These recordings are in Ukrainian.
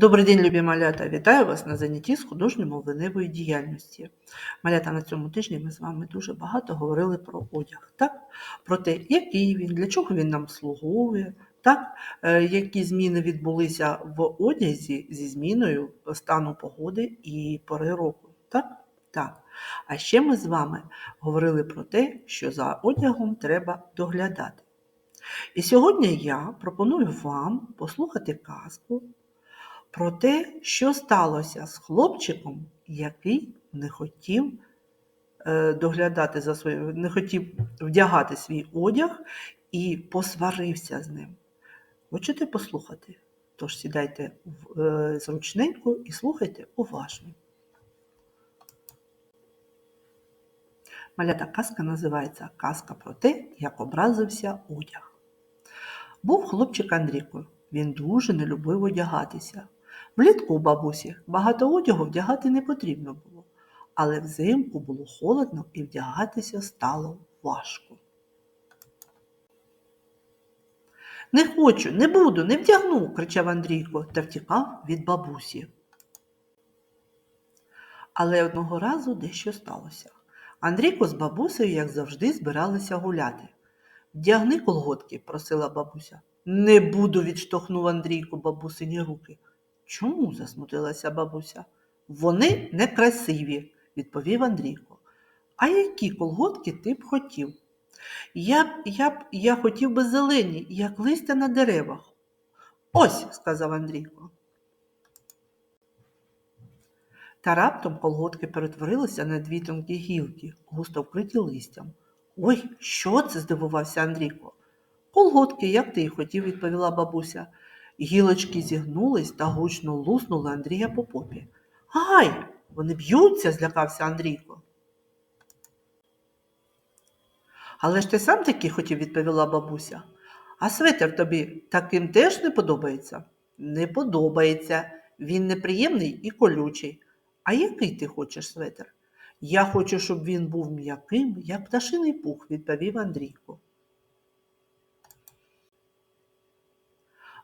Добрий день, любі малята! Вітаю вас на занятті з художньо-мовленевої діяльності. Малята, на цьому тижні ми з вами дуже багато говорили про одяг, так? про те, який він, для чого він нам слугує, так? Е, які зміни відбулися в одязі зі зміною стану погоди і пори року. Так? Так. А ще ми з вами говорили про те, що за одягом треба доглядати. І сьогодні я пропоную вам послухати казку про те, що сталося з хлопчиком, який не хотів е, доглядати за своїм, не хотів вдягати свій одяг і посварився з ним. Хочете послухати? Тож сідайте е, зручненько і слухайте уважно. Малята казка називається Казка про те, як образився одяг. Був хлопчик Андрійко. Він дуже не любив одягатися. Влітку у бабусі багато одягу вдягати не потрібно було, але взимку було холодно і вдягатися стало важко. Не хочу, не буду, не вдягну, кричав Андрійко та втікав від бабусі. Але одного разу дещо сталося. Андрійко з бабусею, як завжди, збиралися гуляти. Вдягни колготки, просила бабуся. Не буду, відштовхнув Андрійко бабусині руки. Чому? засмутилася бабуся. Вони некрасиві, відповів Андрійко. А які колготки ти б хотів? Я б, я б, я хотів би зелені, як листя на деревах. Ось, сказав Андрійко. Та раптом колготки перетворилися на дві тонкі гілки, густо вкриті листям. Ой, що це? здивувався Андрійко. Колготки, як ти й хотів, відповіла бабуся. Гілочки зігнулись та гучно луснули Андрія по попі. Гай! Вони б'ються, злякався Андрійко. Але ж ти сам такий хотів, відповіла бабуся. А светер тобі таким теж не подобається? Не подобається. Він неприємний і колючий. А який ти хочеш светер? Я хочу, щоб він був м'яким, як пташиний пух, відповів Андрійко.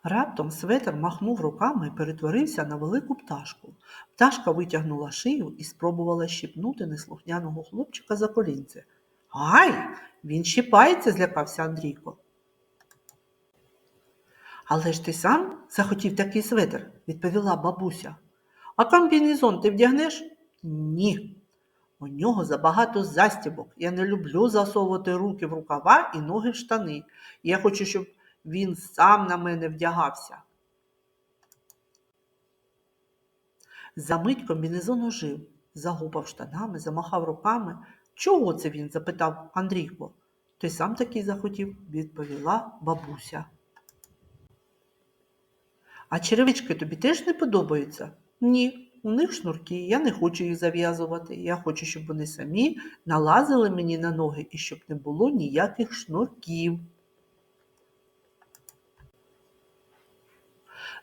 Раптом светер махнув руками і перетворився на велику пташку. Пташка витягнула шию і спробувала щіпнути неслухняного хлопчика за колінце. Гай! Він щіпається, злякався Андрійко. Але ж ти сам захотів такий светр, відповіла бабуся. А комбінезон ти вдягнеш? Ні. У нього забагато застібок. Я не люблю засовувати руки в рукава і ноги в штани. Я хочу, щоб він сам на мене вдягався. Замить комбінезон ожив, загупав штанами, замахав руками. Чого це він? запитав Андрійко. Ти сам такий захотів, відповіла бабуся. А черевички тобі теж не подобаються? Ні, у них шнурки, я не хочу їх зав'язувати. Я хочу, щоб вони самі налазили мені на ноги і щоб не було ніяких шнурків.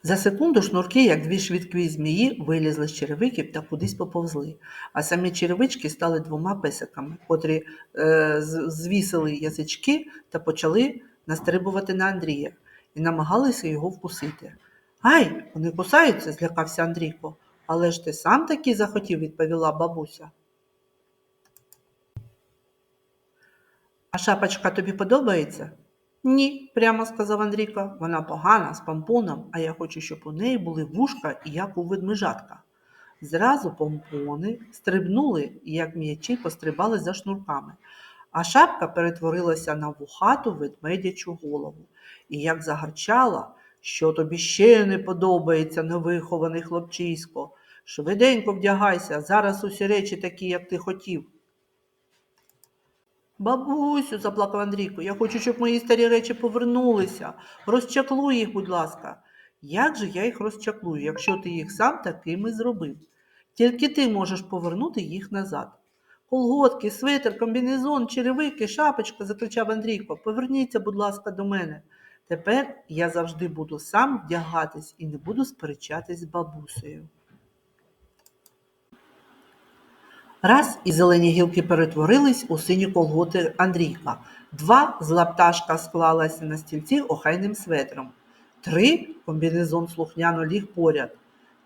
За секунду шнурки, як дві швидкі змії, вилізли з черевиків та кудись поповзли, а самі черевички стали двома песиками, котрі е, звісили язички та почали настрибувати на Андрія і намагалися його вкусити. Ай, вони кусаються, злякався Андрійко. Але ж ти сам таки захотів, відповіла бабуся. А шапочка тобі подобається? Ні, прямо сказав Андрійко. Вона погана з помпоном, а я хочу, щоб у неї були вушка як у ведмежатка. Зразу помпони стрибнули як м'ячі пострибали за шнурками, а шапка перетворилася на вухату ведмедячу голову. І як загарчала, що тобі ще не подобається, невихований хлопчисько. Швиденько вдягайся, зараз усі речі такі, як ти хотів. Бабусю, заплакав Андрійко, я хочу, щоб мої старі речі повернулися. Розчаклуй їх, будь ласка. Як же я їх розчаклую, якщо ти їх сам такими зробив? Тільки ти можеш повернути їх назад. Колготки, свитер, комбінезон, черевики, шапочка, закричав Андрійко. Поверніться, будь ласка, до мене. Тепер я завжди буду сам вдягатись і не буду сперечатись з бабусею. Раз і зелені гілки перетворились у сині колготи Андрійка. Два зла пташка склалася на стільці охайним светром. Три комбінезон слухняно ліг поряд.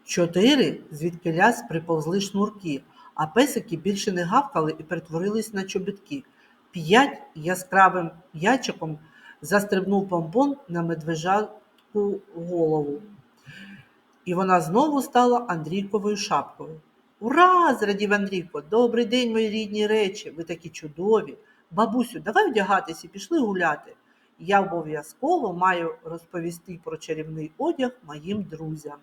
Чотири звідкилясь приповзли шнурки, а песики більше не гавкали і перетворились на чобітки. П'ять яскравим ячиком застрибнув помпон на медвежатку голову. І вона знову стала Андрійковою шапкою. Ура! зрадів Андрійко. Добрий день, мої рідні речі. Ви такі чудові. Бабусю, давай вдягатись і пішли гуляти. Я обов'язково маю розповісти про чарівний одяг моїм друзям.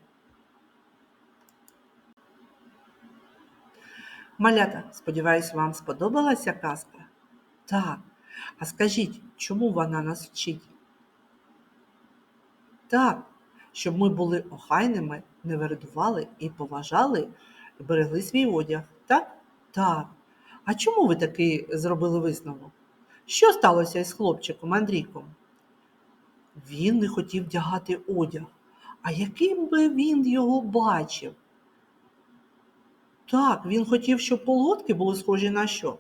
Малята, сподіваюсь, вам сподобалася казка? Так. А скажіть, чому вона нас вчить? Так, щоб ми були охайними, не вередували і поважали, берегли свій одяг. Так? Так. А чому ви такий зробили висновок? Що сталося із хлопчиком Андрійком? Він не хотів вдягати одяг. А яким би він його бачив? Так, він хотів, щоб полотки були схожі на що?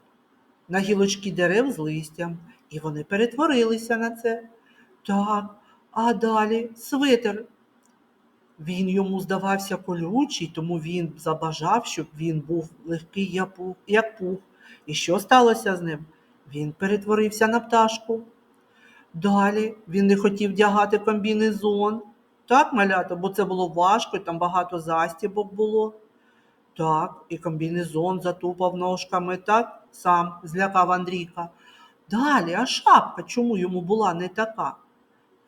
На гілочки дерев з листям, і вони перетворилися на це. Так, а далі свитер. Він йому здавався колючий, тому він забажав, щоб він був легкий як пух-. І що сталося з ним? Він перетворився на пташку. Далі він не хотів вдягати комбінезон. Так, малята, бо це було важко, там багато застібок було. Так, і комбінезон затупав ножками, так, сам злякав Андрійка. Далі, а шапка чому йому була не така?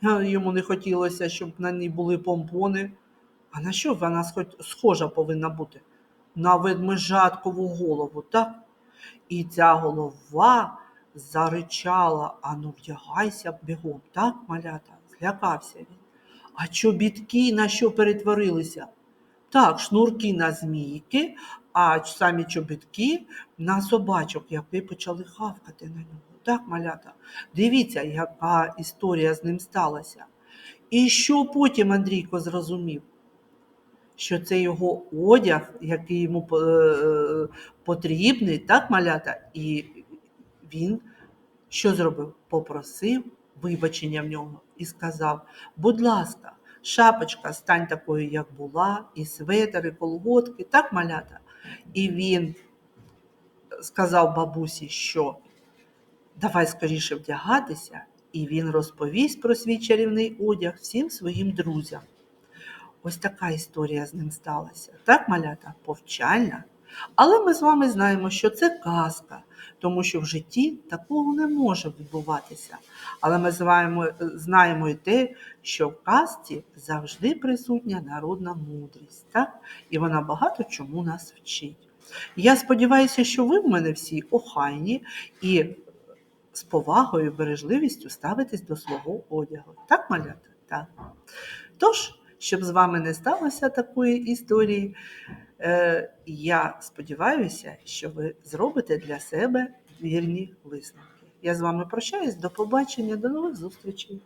Йому не хотілося, щоб на ній були помпони. А на що вона схожа повинна бути? На ведмежаткову голову, так? І ця голова заричала, ану вдягайся бігом, так, малята? Злякався він. А чобітки на що перетворилися? Так, шнурки на змійки, а самі чобітки на собачок, які почали хавкати на нього. Так, малята? Дивіться, яка історія з ним сталася. І що потім Андрійко зрозумів? Що це його одяг, який йому е, потрібний, так, малята? І він що зробив? Попросив вибачення в нього і сказав: будь ласка, шапочка, стань такою, як була, і светер, і колготки, так, малята? І він сказав бабусі, що давай скоріше вдягатися, і він розповість про свій чарівний одяг всім своїм друзям. Ось така історія з ним сталася. Так, малята, повчальна. Але ми з вами знаємо, що це казка, тому що в житті такого не може відбуватися. Але ми знаємо, знаємо і те, що в казці завжди присутня народна мудрість, так? і вона багато чому нас вчить. Я сподіваюся, що ви в мене всі охайні і з повагою бережливістю ставитись до свого одягу. Так, малята? Так. Тож, щоб з вами не сталося такої історії, е, я сподіваюся, що ви зробите для себе вірні висновки. Я з вами прощаюсь, до побачення, до нових зустрічей.